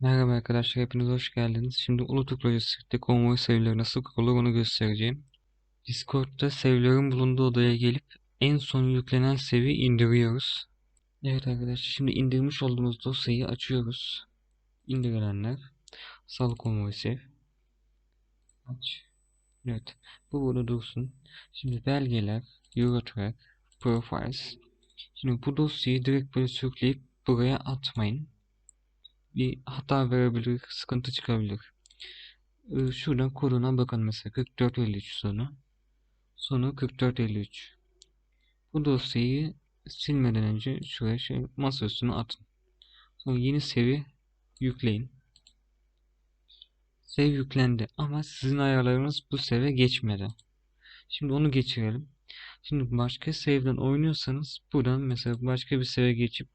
Merhaba arkadaşlar, hepiniz hoş geldiniz. Şimdi Ulutuk Lojistik'te konvoy sayıları nasıl kurulur onu göstereceğim. Discord'da save'lerin bulunduğu odaya gelip en son yüklenen sevi indiriyoruz. Evet arkadaşlar, şimdi indirmiş olduğumuz dosyayı açıyoruz. İndirilenler. Sal konvoy save. Aç. Evet, bu burada dursun. Şimdi belgeler, Eurotrack, Profiles. Şimdi bu dosyayı direkt böyle sürükleyip buraya atmayın bir hata verebilir, sıkıntı çıkabilir. Ee, şuradan koduna bakın mesela 4453 sonu. Sonu 4453. Bu dosyayı silmeden önce şuraya şey masa üstüne atın. Sonra yeni sevi yükleyin. Save yüklendi ama sizin ayarlarınız bu save geçmedi. Şimdi onu geçirelim. Şimdi başka save'den oynuyorsanız buradan mesela başka bir save geçip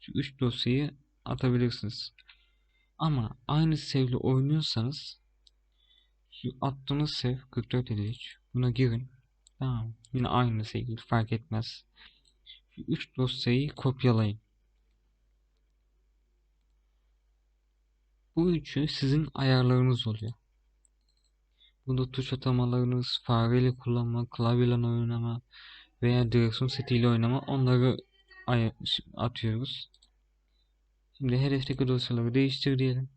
şu 3 dosyayı atabilirsiniz. Ama aynı save'le oynuyorsanız şu attığınız save 4453 buna girin. Tamam. Yine aynı save fark etmez. Şu 3 dosyayı kopyalayın. Bu üçü sizin ayarlarınız oluyor. Bunda tuş atamalarınız, fareyle kullanma, klavyeyle oynama veya direksiyon setiyle oynama onları atıyoruz. Şimdi hedefteki dosyaları değiştir diyelim.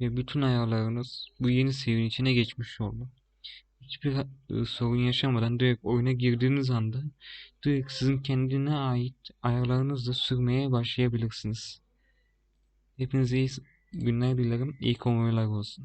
Ve bütün ayarlarınız bu yeni serinin içine geçmiş oldu. Hiçbir e, sorun yaşamadan direkt oyuna girdiğiniz anda direkt sizin kendine ait ayarlarınızla sürmeye başlayabilirsiniz. Hepinize iyi günler dilerim. İyi konvoylar olsun.